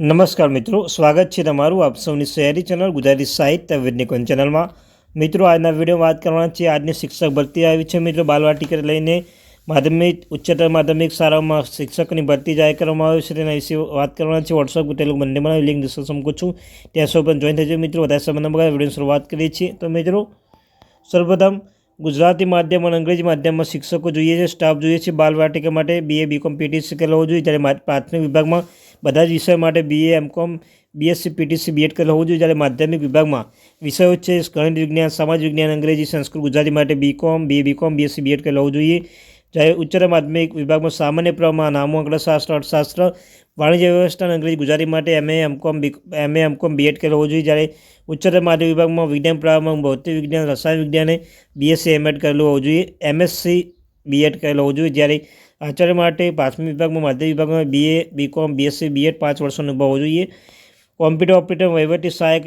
નમસ્કાર મિત્રો, સ્વાગત છે તમારું આપ સૌની શહેરી ચેનલ ગુજરાતી સાહિત્ય વિજ્ઞાન ચેનલમાં. મિત્રો, આજના વીડિયો વાત કરવાના છે આજની શિક્ષક ભરતી આવી છે. મિત્રો બાલવાટિકા લઈને માધ્યમિક, ઉચ્ચતર માધ્યમિક શાળામાં શિક્ષકની ભરતી જાહેર કરવામાં આવી છે. તેના વિશે વાત કરવાના છે વોટ્સઅપ તેલુગુ બંનેમાં લિંક ડિસ્કશન મૂકું છું ત્યાં સૌ પણ જોઈન થઈ જાય મિત્રો. વધારે સંબંધ બગા વીડિયો શરૂઆત કરીએ છીએ. તો મિત્રો, સર્વપ્રથમ ગુજરાતી માધ્યમ અને અંગ્રેજી માધ્યમમાં શિક્ષકો જોઈએ છે, સ્ટાફ જોઈએ છે. બાલવાટિકા માટે બીએ બીકોમ પીટીસી કરેલો હોવો જોઈએ. જ્યારે પ્રાથમિક વિભાગમાં બધા જ વિષય માટે BA MCom BSc PTC BEd કરેલો હોવું જોઈએ. જ્યારે માધ્યમિક વિભાગમાં વિષયો છે, ગણિત વિજ્ઞાન, સમાજ વિજ્ઞાન, અંગ્રેજી, સંસ્કૃત, ગુજરાતી માટે BCom BA BCom BSc BEd કરેલો હોવું જોઈએ. જ્યારે ઉચ્ચતર માધ્યમિક વિભાગમાં સામાન્ય પ્રમાણ નામો આંકડાશાસ્ત્ર અર્થશાસ્ત્ર, વાણિજ્ય વ્યવસ્થા અંગ્રેજી, ગુજરાતી માટે MA MCom B MA MCom BEd કરેલો હોવું જોઈએ. જ્યારે ઉચ્ચતર માધ્યમિક વિભાગમાં વિજ્ઞાન પ્રવાહમાં ભૌતિક વિજ્ઞાન, રસાયણ વિજ્ઞાને બીએસસી એમએડ કરેલું હોવું જોઈએ. એમએસસી બીએડ કરેલો હોવું જોઈએ. જ્યારે આચાર્ય માટે પ્રાથમિક વિભાગમાં માધ્યમિક વિભાગમાં બીએ બીકોમ બીએસસી બીએડ પાંચ વર્ષનો અનુભવ હોવો જોઈએ. કોમ્પ્યુટર ઓપરેટર વહીવટી સહાયક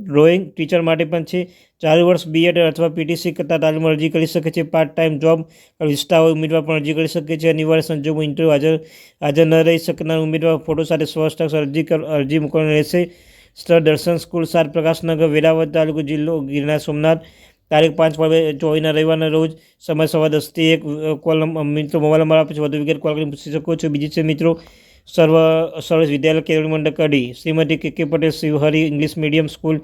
ડ્રોઈંગ ટીચર માટે પણ છે. ચાર વર્ષ બીએડ અથવા પીટીસી કરતાં તાલીમ અરજી કરી શકે છે. પાર્ટ ટાઈમ જોબ વિસ્તા હોય, ઉમેદવાર પણ અરજી કરી શકે છે. અનિવાર્ય સંજોગોમાં ઇન્ટરવ્યૂ હાજર હાજર ન રહી શકનાર ઉમેદવાર ફોટો સાથે સ્વસ્થ અરજી અરજી મૂકવાની રહેશે. સ્થળ દર્શન સ્કૂલ સાત પ્રકાશનગર વેરાવળ તાલુકો જિલ્લો ગિરનાર સોમનાથ. તારીખ પાંચ ચોવીસના રવિવારના રોજ સમય સવા દસથી એક કોલ મિત્રો મોબાઈલ નંબર આપે છે. વધુ વિગત કોલ કરી પૂછી શકો છો. બીજી છે મિત્રો, સર્વ સર્વિસ વિદ્યાલય કેળવણી મંડળ Kadi Shrimati K K Patel Shivhari English medium school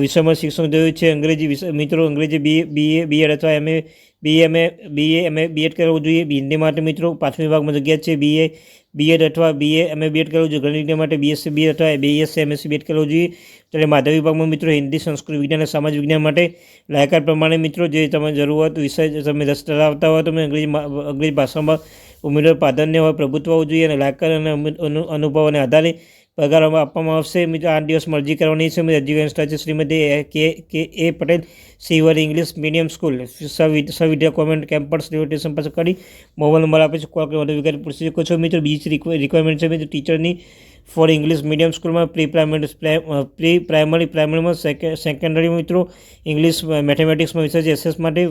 વિષયમાં શિક્ષણ જોયું છે. અંગ્રેજી વિષય મિત્રો, અંગ્રેજી બી બીએ બીએડ અથવા MA BMA BA MA BEd કરવું જોઈએ. હિન્દી માટે મિત્રો પાંચમી વિભાગમાં જગ્યા છે. બીએ બીએડ અથવા બીએ એમએ બીએડ કરવું જોઈએ. ગણિત વિજ્ઞાન માટે બીએસસી બીએડ અથવા બીએસસી એમએસસી બીએડ કરવું જોઈએ. ત્યારે માધ્યમિક વિભાગમાં મિત્રો હિન્દી, સંસ્કૃત વિજ્ઞાન અને સમાજ વિજ્ઞાન માટે લાયકાત પ્રમાણે મિત્રો જે તમે જરૂરત વિષય તમે રસ ધરાવતા હોય તમે અંગ્રેજી અંગ્રેજી ભાષામાં ઉમેદવાર પ્રાધાન્ય હોય, પ્રભુત્વ હોવું જોઈએ અને લાયકાત અને અનુ- અનુ- અનુભવોને આધારે પગારમાં આપવામાં આવશે. મિત્રો, આઠ દિવસમાં અરજી કરવાની છે. કરવાની છે. Shrimati K K, A Patel સિવર English medium school. સવિ- સવિદ્યા કોમેન્ટ કેમ્પસ રિવર્ટેશન પાસે કરી મોબાઈલ નંબર આપે છે. કોલ વધુ વિગત પૂછી શકો છો. મિત્રો, બીજી રિક્વાયરમેન્ટ છે. મિત્રો, ટીચરની ફોર ઇંગ્લિશ મીડિયમ સ્કૂલમાં પ્રી પ્રાઇમરી પ્રી પ્રાઇમરી, પ્રાઇમરીમાં સેકન્ડરી મિત્રો ઇંગ્લિશ મેથેમેટિક્સમાં છે એસએસ માટે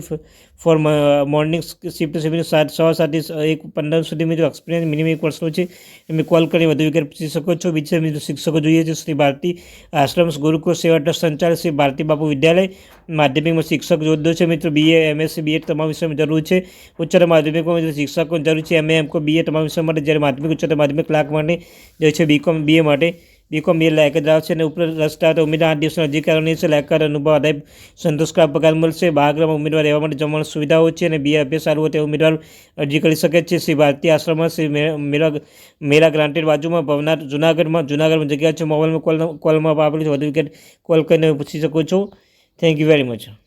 ફોર મોર્નિંગ શિફ્ટ છે, સાત સવા સાતથી એક, પંદર સુધી મિત્રો એક્સપિરિયન્સ મિનિમમ એક વર્ષનો છે. એમને કોલ કરી વધુ વિગત પૂછી શકો છો. બીજા મિત્રો શિક્ષકો જોઈએ છે. શ્રી ભારતી આશ્રમ ગુરુકુળ સેવા ટ્રસ્ટ સંચાલક શ્રી ભારતી બાપુ વિદ્યાલય માધ્યમિકમાં શિક્ષક જોદ્દો છે મિત્રો. બીએ એમએસસી બીએડ તમામ વિષયમાં જરૂર છે. ઉચ્ચતર માધ્યમિકમાં શિક્ષકોની શિક્ષકો જરૂર છે. એમએ એમકો બીએ તમામ વિષય માટે. જ્યારે માધ્યમિક, ઉચ્ચતર માધ્યમિક લાખ માટે જે છે. બીકોમ બીએ માટે બીકોમ બીએ લાયક ધરાવે છે અને ઉપર રસ્તા તો ઉમેદવાર આઠ દિવસના અધિકારોની છે. લાયકાત અનુભવ આધારે સંતોષકારક પગાર મળશે. બાગ્રામાં ઉમેદવાર રહેવા માટે જમવાની સુવિધાઓ છે અને બીએ અભ્યાસ સારું હોય તે ઉમેદવાર અરજી કરી શકે છે. શ્રી ભારતીય આશ્રમમાં શ્રી મેરા મેરા ગ્રાન્ટેડ બાજુમાં ભવનાથ જુનાગઢમાં જુનાગઢમાં જગ્યા છે. મોબાઈલમાં કોલ કોલમાં આપેલી છે. વધુ વિગત કોલ કરીને પૂછી શકો છો. Thank you very much